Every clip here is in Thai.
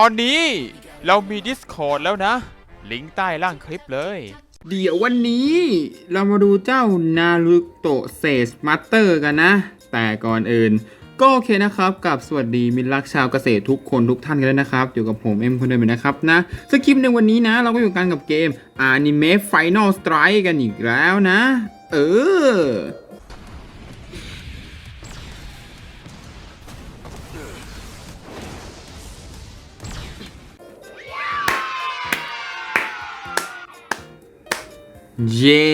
ตอนนี้เรามี Discord แล้วนะ ลิงก์ใต้ล่างคลิปเลย เดี๋ยววันนี้เรามาดูเจ้านารุโตะเซสมาสเตอร์กันนะ แต่ก่อนอื่น ก็โอเคนะครับ กับสวัสดีมิตรรักชาวเกษตรทุกคนทุกท่านกันเลยนะครับ อยู่กับผมเอ็มคนเดิมอยู่นะครับนะสคริปต์ในวันนี้นะ เราก็อยู่กันกับเกม Anime Final Strike กันอีกแล้วนะ เออ เย่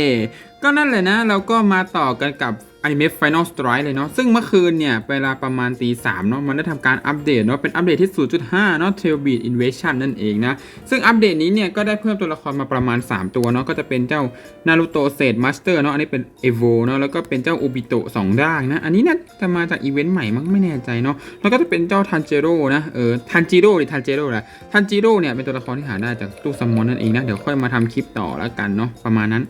ก็นั่นแหละนะ เราก็มาต่อกันกับ Anime Final Strike เลยเนาะซึ่งเมื่อคืนเนี่ยเวลาประมาณตีสามเนาะมันได้ทำการอัปเดตเนาะเป็นอัปเดตที่ 0.5 เนาะ Tail Beat Invasion นั่นเองนะ ซึ่งอัปเดตนี้เนี่ยก็ได้เพิ่มตัวละครมาประมาณ 3 ตัวเนาะก็จะเป็นเจ้านารูโตะเซดมาสเตอร์เนาะอันนี้เป็น Evo เนาะแล้วก็เป็นเจ้าโอบิโตะสองด้างนะ อันนี้เนี่ยจะมาจากอีเวนต์ใหม่มั้งไม่แน่ใจเนาะแล้วก็จะเป็นเจ้าทันเจโร่นะเออทันจิโร่หรือทันเจโร่แหละทันจิโร่เนี่ยเป็นตัวละครที่หาได้จากตู้ซัมมอนนั่นเองนะเดี๋ยวค่อยมาทำคลิปต่อแล้วกันเนาะประมาณนั้น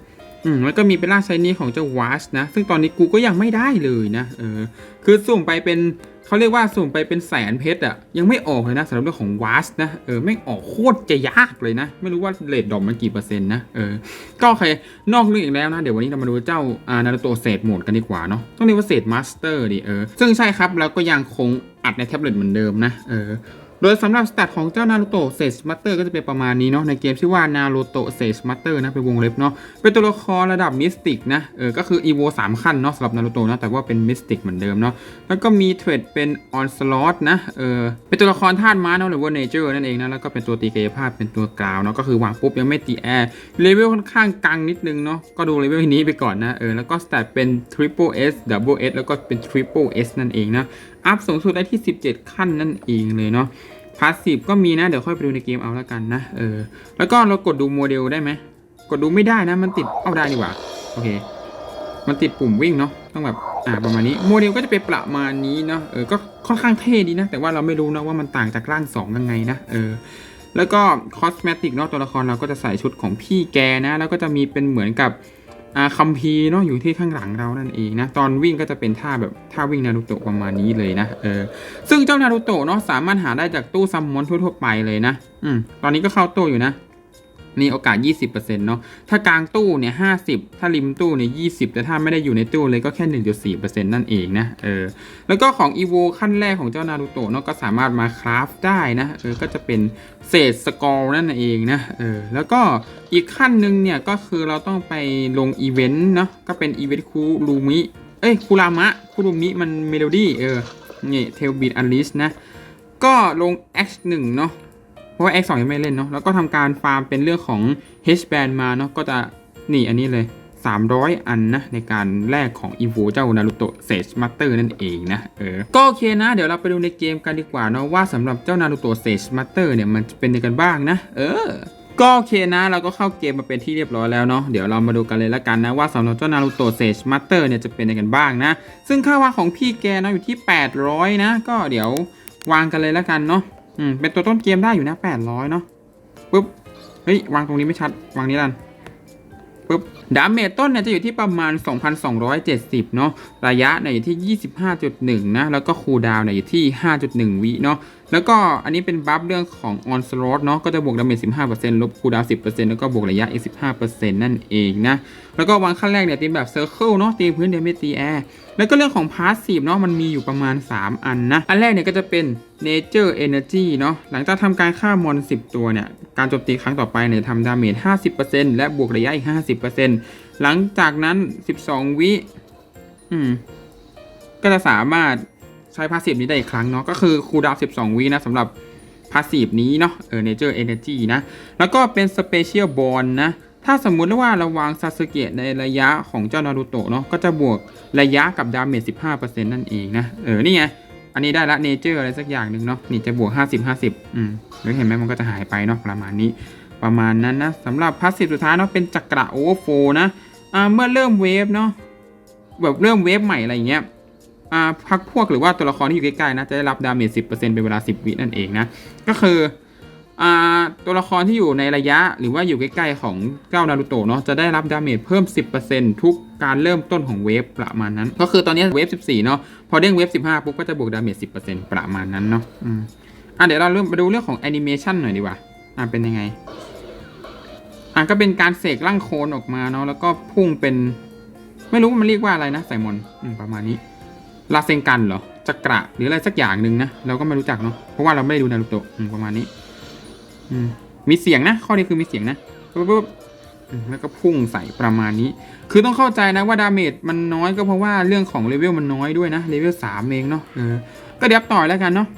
อืมแล้วก็มีเป็นล่าไซนี้ของเจ้าวาชนะ ซึ่งตอนนี้กูก็ยังไม่ได้เลยนะเออคือสุ่มไปเป็นเขาเรียกว่าสุ่มไปเป็นแสนเพชรอะยังไม่ออกเลยนะสำหรับเรื่องของวาชนะเออไม่ออกโคตรจะยากเลยนะ ไม่รู้ว่าเลทดอกมันกี่เปอร์เซ็นต์นะเออก็โอเคนอกเรื่องอีกแล้วนะ เดี๋ยววันนี้เรามาดูเจ้าอานาโตเศษโหมดกันดีกว่าเนาะต้องเรียกว่าเศษมาสเตอร์ดิเออซึ่งใช่ครับเราก็ยังคงอัดในแท็บเล็ตเหมือนเดิมนะเออ โดยสำหรับสแตทของเจ้านารูโตะเซสมัตเตอร์ก็จะเป็นประมาณนี้เนาะในเกมชื่อว่านารูโตะเซสมัตเตอร์นะเป็นวงเล็บเนาะเป็นตัวละครระดับมิสติกนะเออก็คืออีโวสามขั้นเนาะสำหรับนารูโตะนะแต่ว่าเป็นมิสติกเหมือนเดิมเนาะแล้วก็มีเทรดเป็นออนสล็อตนะเออเป็นตัวละครธาตุม้าเนาะหรือว่าเนเจอร์นั่นเองนะแล้วก็เป็นตัวตีกายภาพเป็นตัวกราวเนาะก็คือวางปุ๊บยังไม่ตีแอร์เลเวลค่อนข้างกังนิดนึงเนาะก็ดูเลเวลนี้ไปก่อนนะเออแล้วก็สแตทเป็น Triple S Double S แล้วก็เป็น Triple S นั่นเองนะอัพสูงสุดได้ที่ 17 ขั้นนั่นเองเลยเนาะาสซีฟก็มีนะ เดี๋ยวค่อยไปดูในเกมเอาแล้วกันนะ เออ แล้วก็เรากดดูโมเดลได้ไหม กดดูไม่ได้นะ มันติด เอาได้ดีกว่า โอเค มันติดปุ่มวิ่งเนาะ ต้องแบบ อ่า ประมาณนี้ โมเดลก็จะเป็นประมาณนี้เนาะ เออ ก็ค่อนข้างเท่ดีนะ แต่ว่าเราไม่รู้นะว่ามันต่างจากร่างสองยังไงนะ เออ แล้วก็คอสเมติกเนาะ ตัวละครเราก็จะใส่ชุดของพี่แกนะ แล้วก็จะมีเป็นเหมือนกับ อาคัมภีร์เนาะอยู่ที่ข้างหลังเรานั่นเองนะตอนวิ่งก็จะเป็นท่าแบบท่าวิ่งนารูโตะประมาณนี้เลยนะเออซึ่งเจ้านารูโตะเนาะสามารถหาได้จากตู้ซัมมอนทั่วๆไปเลยนะอืมตอนนี้ก็เข้าตู้อยู่นะ มีโอกาส 20%เนาะถ้ากลางตู้เนี่ย50 ถ้าริมตู้เนี่ย20 แต่ถ้าไม่ได้อยู่ในตู้เลยก็แค่ 1.4%นั่นเองนะเออแล้วก็ของ EVO ขั้นแรกของเจ้านารูโตะเนาะก็สามารถมาคราฟได้นะเออก็จะเป็นเศษสกอร์นั่นเองนะเออแล้วก็อีกขั้นหนึ่งเนี่ยก็คือเราต้องไปลงอีเวนต์เนาะก็เป็นอีเวนต์คูรูมิเอ้ยคูรามะคูรูมิมันเมโลดี้เออนี่เทลบีดอันลิสนะก็ลง X1 เนาะ เพราะว่า X2 ยังไม่เล่นเนาะแล้วก็ทำการฟาร์มเป็นเรื่องของ H band มาเนาะก็จะนี่อันนี้เลย 300 อันนะ ในการแลกของ e v o เจ้านารุโตะเซจมาสเตอร์นั่นเองนะเออก็โอเคนะ เดี๋ยวเราไปดูในเกมกันดีกว่าเนาะว่าสำหรับเจ้านารุโตะเซจมาสเตอร์เนี่ยมันจะเป็นยังไงกันบ้างนะ เออก็โอเคนะ เราก็เข้าเกมมาเป็นที่เรียบร้อยแล้วเนาะเดี๋ยวเรามาดูกันเลยละกันนะว่าสำหรับเจ้านารุโตะเซจมาสเตอร์เนี่ยจะเป็นยังไงกันบ้างนะ ซึ่งค่าวางของพี่แกเนาะอยู่ที่ 800 นะ ก็เดี๋ยววางกันเลยละกันเนาะ อืม เป็นตัวต้นเกมได้อยู่นะแปดร้อยเนาะปุ๊บ เฮ้ย วางตรงนี้ไม่ชัด วางนี้ลันปุ๊บ ดาเมจต้นเนี่ยจะอยู่ที่ประมาณ 2,270 เนาะ ระยะเนี่ยอยู่ที่ 25.1 นะ แล้วก็คูลดาวน์เนี่ยอยู่ที่ 5.1 วิเนาะ แล้วก็อันนี้เป็นบัฟเรื่องของ on slot เนาะก็จะบวกดาเมจ15%ลบคูลดาวน์10%แล้วก็บวกระยะอีก15%นั่นเองนะ แล้วก็วางขั้นแรกเนี่ยตีแบบ circle เนาะตีพื้นเดียวไม่ตีแอร์แล้วก็เรื่องของ passive เนาะมันมีอยู่ประมาณ 3 อันนะ อันแรกเนี่ยก็จะเป็น nature energy เนาะหลังจากทำการฆ่ามอน 10 ตัวเนี่ย การโจมตีครั้งต่อไปเนี่ยทำดาเมจ50%และบวกระยะอีก 50%หลังจากนั้น 12 วิอืมก็จะสามารถ ใช้พาสซีฟนี้ได้อีกครั้งเนาะก็คือคูลดาวน์12 วินะสำหรับพาสซีฟนี้เนาะเออ nature energy นะ แล้วก็เป็น special bond นะ ถ้าสมมุติว่าเราวางซาสึเกะในระยะของเจ้านารูโตะเนาะก็จะบวกระยะกับดาเมจ15%นั่นเองนะ เออ นี่ไง อันนี้ได้ละ nature อะไรสักอย่างหนึ่งเนาะนี่จะบวก 50 50 อืมหรือเห็นไหมมันก็จะหายไปเนาะประมาณนี้ ประมาณนั้นนะสำหรับพาสซีฟสุดท้ายเนาะเป็นจักระโอเวอร์โฟนะอ่าเมื่อเริ่มเวฟเนาะแบบเริ่มเวฟใหม่อะไรอย่างเงี้ย พักพวกหรือว่าตัวละครที่อยู่ใกล้ๆนะจะได้รับดาเมจ10%เป็นเวลา 10 วินั่นเองนะ ก็คืออตัวละครที่อยู่ในระยะหรือว่าอยู่ใกล้ๆของเจ้านารูโตะเนาะจะได้รับดาเมจเพิ่ม 10%ทุกการเริ่มต้นของเวฟประมาณนั้น ก็คือตอนนี้เวฟ 14 เนาะพอเด้งเวฟ 15 ปุ๊บก็จะบวกดาเมจ 10%ประมาณนั้นเนาะอะเดี๋ยวเราเริ่มมาดูเรื่องของแอนิเมชันหน่อยดีกว่าอะเป็นยังไงอะก็เป็นการเสกร่างโคลนออกมาเนาะแล้วก็พุ่งเป็น ไม่รู้มันเรียกว่าอะไรนะไซมอนอประมาณนี้ ลาเซงกันเหรอจักระหรืออะไรสักอย่างหนึ่งนะเราก็ไม่รู้จักเนาะเพราะว่าเราไม่ได้ดูนารูโตะประมาณนี้ อืมมีเสียงนะ ข้อนี้คือมีเสียงนะปุ๊บปุ๊บแล้วก็พุ่งใส่ประมาณนี้ คือต้องเข้าใจนะว่าดาเมจมันน้อยก็เพราะว่าเรื่องของเลเวลมันน้อยด้วยนะเลเวลสามเองเนาะเออก็เดี๋ยวต่อแล้วกันเนาะ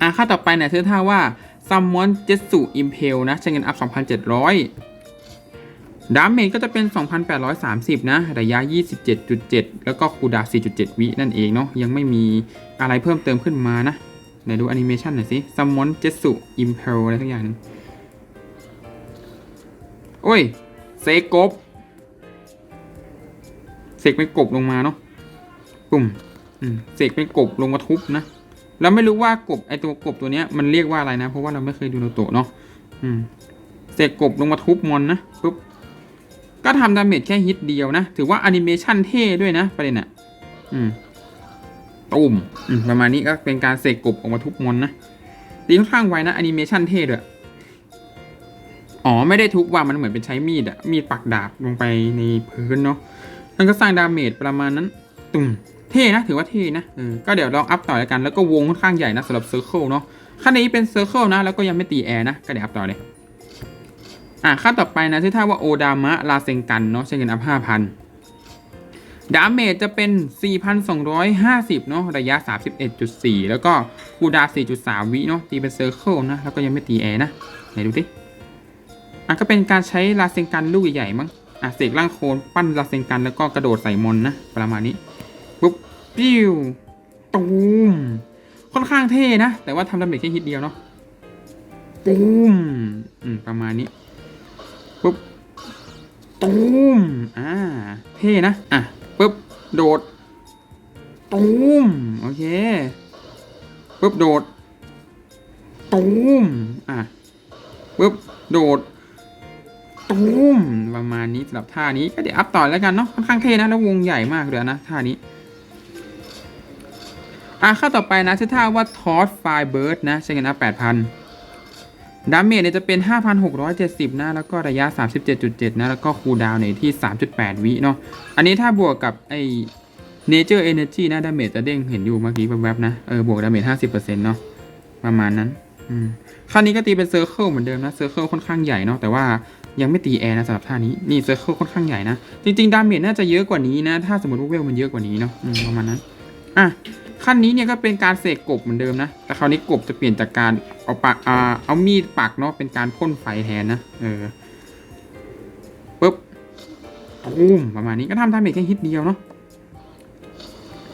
อะค่าต่อไปเนี่ยเธอท่าว่า Summon Jetsu Impel นะใช้เงินอัพ 2,700 ดาเมจก็จะเป็น 2,830 นะ ระยะ 27.7 แล้วก็คูดา 4.7 วินั่นเองเนาะ ยังไม่มีอะไรเพิ่มเติมขึ้นมานะ ไหนดูแอนิเมชันหน่อยสิ Summon Jetsu Impel อะไรทุกอย่างหนึงโอ้ย เซกบ เสกเป็นกบลงมาเนาะ ปุ่มเสกเป็นกบลงมาทุบนะ เราไม่รู้ว่ากบไอตัวกบตัวเนี้ยมันเรียกว่าอะไรนะ เพราะว่าเราไม่เคยดูนาโตะเนาะเสกกบลงมาทุบมอนนะปุ๊บ ก็ทำดาเมจแค่ฮิตเดียวนะ ถือว่าแอนิเมชันเท่ด้วยนะประเด็นอะอืมตุ่มอืมประมาณนี้ก็เป็นการเสกกบออกมาทุบมอนนะตีค่อนข้างไวนะแอนิเมชันเท่ด้วยอ๋อ ไม่ได้ทุบว่ามันเหมือนเป็นใช้มีดอะมีดปักดาบลงไปในพื้นเนาะมันก็สร้างดาเมจประมาณนั้น ตุ่มเท่นะถือว่าเท่นะเออก็เดี๋ยวลองอัพต่อแล้วกันแล้วก็วงค่อนข้างใหญ่นะสำหรับเซอร์เคิลเนาะขั้นนี้เป็นเซอร์เคิลนะแล้วก็ยังไม่ตีแอร์นะก็เดี๋ยวอัพต่อเลย อะขั้นต่อไปนะชื่อท่าว่าโอดามะลาเซงกันเนาะใช้เงินอัพห้าพันดาเมจจะเป็น 4,250 เนาะระยะ 31.4 แล้วก็คูดา 4.3 วิเนาะตีเป็นเซอร์เคิลนะ แล้วก็ยังไม่ตีแอร์นะ ไหนดูดิอะก็เป็นการใช้ลาเซงกันลูกใหญ่ๆมั้งอะเสกร่างโคลนปั้นลาเซงกันแล้วก็กระโดดใส่มอนนะ ประมาณนี้ ปุ๊บ ปิ้วตูมค่อนข้างเท่นะ แต่ว่าทำดาเมจแค่ฮิตเดียวเนาะตูมอืมประมาณนี้ ปุ๊บตูมอ่าเท่นะ อะปุ๊บโดดตูมโอเคปุ๊บโดดตูมอะปุ๊บโดดตูมประมาณนี้สำหรับท่านี้ก็เดี๋ยวอัพต่อแล้วกันเนาะค่อนข้างเท่นะแล้ววงใหญ่มากเลยนะท่านี้อะข้าต่อไปนะชื่อท่าว่า t o s Fire Bird นะใช้เงินอัพ8,000 ดาเมจเนี่ยจะเป็น 5,670 นะ แล้วก็ระยะ 37.7 นะ แล้วก็คูลดาวน์เนี่ยที่ 3.8 วิเนาะ อันนี้ถ้าบวกกับไอ้ Nature Energy นะ ดาเมจจะเด้งเห็นอยู่เมื่อกี้แวบๆนะ เออ บวกดาเมจ 50%เนาะ ประมาณนั้น อืมคราวนี้ก็ตีเป็นเซอร์เคิลเหมือนเดิมนะ เซอร์เคิลค่อนข้างใหญ่เนาะ แต่ว่ายังไม่ตีแอร์นะสำหรับท่านี้ นี่เซอร์เคิลค่อนข้างใหญ่นะ จริงๆ ดาเมจน่าจะเยอะกว่านี้นะ ถ้าสมมติว่าเวลมันเยอะกว่านี้เนาะ อืม ประมาณนั้น อะ ขั้นนี้เนี่ยก็เป็นการเสกกบเหมือนเดิมนะ แต่คราวนี้กบจะเปลี่ยนจากการเอาปากอ่าเอามีดปักเนาะเป็นการพ่นไฟแทนนะเออปึ๊บตุ้มประมาณนี้ก็ทำดาเมจแค่ฮิตเดียวเนาะ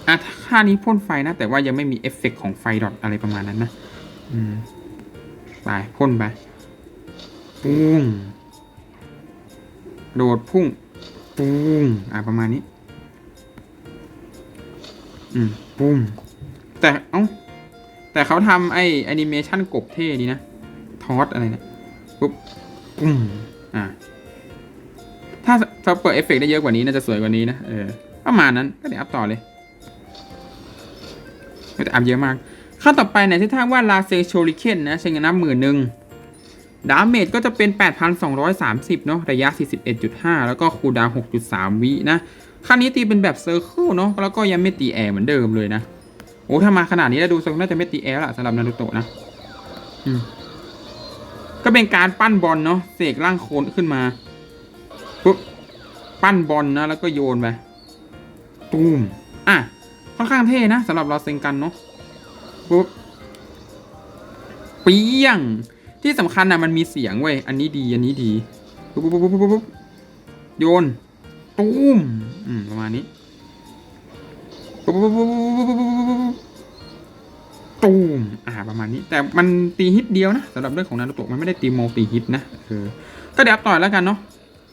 อะท่านี้พ่นไฟนะ แต่ว่ายังไม่มีเอฟเฟกต์ของไฟดอทอะไรประมาณนั้นนะอืมไปพ่นไปปุ้งโดดพุ่งปุ้งอะประมาณนี้ อืมปุ้มแต่เอ้าแต่เขาทำไอ้แอนิเมชันกบเท่ดีนะ ทอสอะไรเนี่ยปุ๊บปุ้มอ่าถ้าถ้าเปิดเอฟเฟกต์ได้เยอะกว่านี้น่าจะสวยกว่านี้นะเออประมาณนั้นก็เดี๋ยวอัพต่อเลยก็จะอัพเยอะมากขั้นต่อไปเนี่ยที่ท่าว่าลาเซโชริเคนนะใช้เงินนับหมื่นหนึ่งดาเมจก็จะเป็น 8,230 เนาะระยะ 41.5 แล้วก็คูลดาวน์6.3 วินะ ขั้นนี้ตีเป็นแบบเซอร์เคิลเนาะแล้วก็ยังไม่ตีแอร์เหมือนเดิมเลยนะโอ้ถ้ามาขนาดนี้แล้วดูทรงน่าจะไม่ตีแอร์ละสำหรับนารูโตะนะก็เป็นการปั้นบอลเนาะเสกร่างโคนขึ้นมาปุ๊บปั้นบอลนะแล้วก็โยนไปตูมอะค่อนข้างเท่นะสำหรับเราเซงกันเนาะปุ๊บเปียงที่สำคัญนะมันมีเสียงเว้ยอันนี้ดีอันนี้ดีปุ๊บปุ๊บปุ๊บปุ๊บปุ๊บโยน ตุ้มอืมประมาณนี้ตุ้มอ่าประมาณนี้ แต่มันตีฮิตเดียวนะสำหรับเรื่องของนารูโตะมันไม่ได้ตีโมตีฮิตนะเออก็เดี๋ยวต่อยแล้วกันเนาะ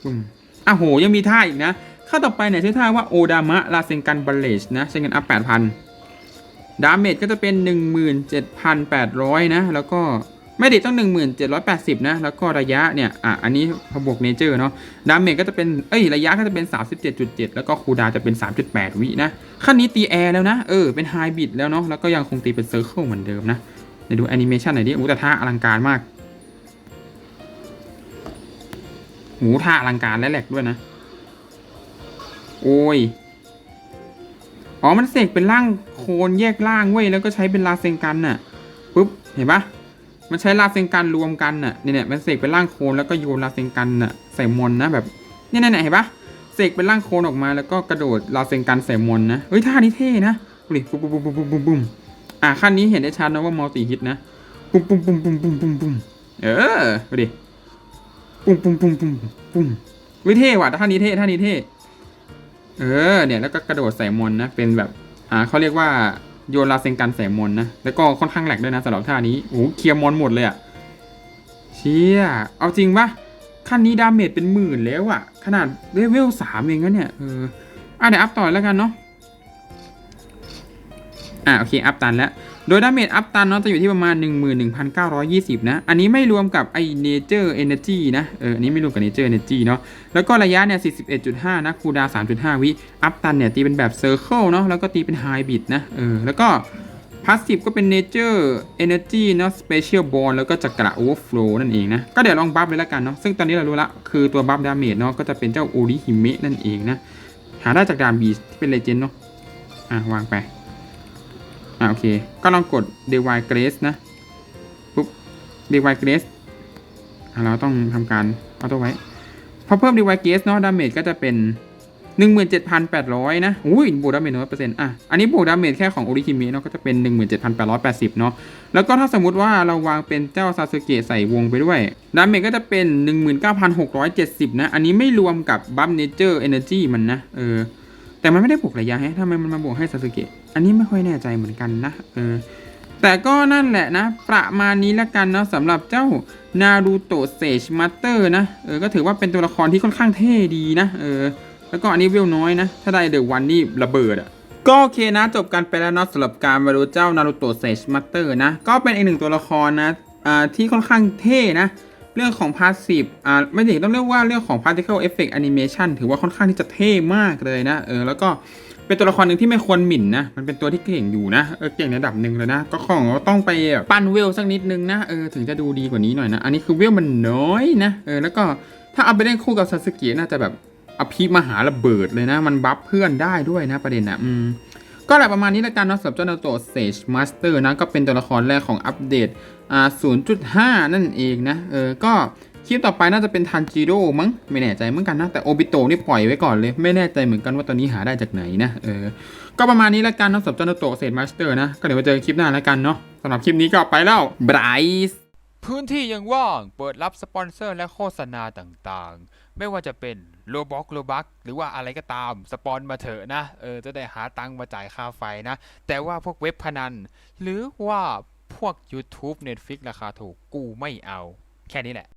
อืมอะโหยังมีท่าอีกนะข้าต่อไปเนี่ยชื่อท่าว่าโอดามะลาเซงกันบัลเลชนะเซงกันอัพแปดพันดาเมจก็จะเป็น 17,800 นะ แล้วก็ ไม่ดิต้อง 1780 นะ แล้วก็ระยะเนี่ย อะ อันนี้พบวกเนเจอร์เนาะ ดาเมจก็จะเป็น เอ้ย ระยะก็จะเป็น 37.7 แล้วก็คูดาจะเป็น 3.8 วินะ ขั้นนี้ตีแอร์แล้วนะ เออ เป็นไฮบิดแล้วเนาะ แล้วก็ยังคงตีเป็นเซอร์เคิลเหมือนเดิมนะเดี๋ยวดูแอนิเมชันหน่อยดิอู้แต่ท่าอลังการมากหูท่าอลังการและแหลกด้วยนะ โอ้ย อ๋อ มันเสกเป็นร่างโคลนแยกร่างเว้ย แล้วก็ใช้เป็นลาเซงกันน่ะ ปุ๊บ เห็นปะ มันใช้ลาเซงกันรวมกันน่ะเนี่ยเนี่ยมันเสกเป็นร่างโคลนแล้วก็โยนลาเซงกันน่ะใส่มอนนะแบบเนี่ยเนี่ยเนี่ยเห็นปะเสกเป็นร่างโคลนออกมาแล้วก็กระโดดลาเซงกันใส่มอนนะเฮ้ยท่านี้เท่นะดูดิปุ๊บปุ๊บปุ๊บปุ๊บปุ๊บปุ๊บอะขั้นนี้เห็นได้ชัดนะว่ามัลติฮิตนะปุ้มปุ้มปุ้มปุ้มปุ้มปุ้มปุ้มเออดูดิปุ้มปุ้มปุ้มปุ้มปุ้มวิเท่ว่ะท่านี้เท่ท่านี้เท่เออเนี่ยแล้วก็กระโดดใส่มอนนะเป็นแบบอ่าเขาเรียกว่า โยนลาเซงกันใส่มอนนะ แล้วก็ค่อนข้างแหลกด้วยนะสำหรับท่านี้โอ้โหเคลียร์มอนหมดเลยอะเชี่ยเอาจริงปะขั้นนี้ดาเมจเป็นหมื่นแล้วอะขนาดเลเวลสามเองนะเนี่ยเอออะเดี๋ยวอัพต่อแล้วกันเนาะอะโอเคอัพตันแล้ว โดยดาเมจอัพตันเนาะจะอยู่ที่ประมาณ 11,920 นะ อันนี้ไม่รวมกับไอ Nature Energy นะ เออ อันนี้ไม่รวมกับ Nature Energy เนาะ แล้วก็ระยะเนี่ย 41.5 นะคูลดา 3.5 วิ อัพตันเนี่ยตีเป็นแบบ Circle เนาะ แล้วก็ตีเป็น High Bit นะ เออ แล้วก็ Passive ก็เป็น Nature Energy เนาะ Special Bond แล้วก็จักระ Overflow นั่นเองนะ ก็เดี๋ยวลองบัฟเลยละกันเนาะ ซึ่งตอนนี้เรารู้ละ คือตัวบัฟดาเมจเนาะ ก็จะเป็นเจ้า o r i h i m e นั่นเองนะ หาได้จากดาบีที่เป็น Legend เนาะ อะวางไป อ่าโอเค ก็ลองกด d e v i Grace นะ ปุ๊บ d e v i Grace เราต้องทำการเอาตัวไว้ พอเพิ่ม d e v i Grace เนาะดาเมจก็จะเป็น17,800 นะ อุ้ย บวกดาเมจน้อยเปอร์เซ็นต์อะ อันนี้บวกดาเมจแค่ของโอริคิมิเนาะ ก็จะเป็น 17,880 เนาะ แล้วก็ถ้าสมมติว่าเราวางเป็นเจ้าซาสึเกะใส่วงไปด้วย ดาเมจก็จะเป็น 19,670 นะ อันนี้ไม่รวมกับบัฟเนเจอร์เอเนจีมันนะ เออ แต่มันไม่ได้บวกระยะแฮะทำไมมันมาบวกให้ซาสึเกะอันนี้ไม่ค่อยแน่ใจเหมือนกันนะเออแต่ก็นั่นแหละนะ ประมาณนี้ละกันเนาะสำหรับเจ้านารูโตะเซจมาสเตอร์นะเออก็ถือว่าเป็นตัวละครที่ค่อนข้างเท่ดีนะเออแล้วก็อันนี้เวลน้อยนะ ถ้าได้เดอะวันนี่ระเบิดอะก็โอเคนะจบกันไปแล้วเนาะสำหรับการมาดูเจ้านารูโตะเซจมาสเตอร์นะ ก็เป็นอีกหนึ่งตัวละครนะอ่าที่ค่อนข้างเท่นะ เรื่องของ passive อ่าไม่ถึงต้องเรียกว่าเรื่องของ particle effect animation ถือว่าค่อนข้างที่จะเท่มากเลยนะ เออ แล้วก็เป็นตัวละครหนึ่งที่ไม่ควรหมิ่นนะ มันเป็นตัวที่เก่งอยู่นะ เออ เก่งในระดับหนึ่งเลยนะ ก็ของต้องไปปั้นเวลสักนิดนึงนะ เออ ถึงจะดูดีกว่านี้หน่อยนะ อันนี้คือเวลมันน้อยนะ เออ แล้วก็ถ้าเอาไปเล่นคู่กับซาสึเกะน่าจะแบบอภิมหาระเบิดเลยนะ มันบัฟเพื่อนได้ด้วยนะประเด็นนะอืม ก็แหละประมาณนี้แล้วกันเนาะสำหรับเจ้านาโตเซจมาสเตอร์นะก็เป็นตัวละครแรกของอัปเดตอ่า0.5 นั่นเองนะเออก็คลิปต่อไปน่าจะเป็นทันจิโร่มั้งไม่แน่ใจเหมือนกันนะ แต่โอบิโตนี่ปล่อยไว้ก่อนเลย ไม่แน่ใจเหมือนกันว่าตอนนี้หาได้จากไหนนะเออก็ประมาณนี้แล้วกันเนาะสำหรับเจ้านาโตเซจมาสเตอร์นะ ก็เดี๋ยวมาเจอกันคลิปหน้าแล้วกันเนาะสำหรับคลิปนี้ก็ไปแล้วบรซ์พื้นที่ยังว่างเปิดรับสปอนเซอร์และโฆษณาต่างๆ ไม่ว่าจะเป็น โลบ็อกโลบักหรือว่าอะไรก็ตามสปอนมาเถอะนะเออจะได้หาตังค์มาจ่ายค่าไฟนะ แต่ว่าพวกเว็บพนัน หรือว่าพวก YouTube Netflix ราคาถูกกูไม่เอา แค่นี้แหละ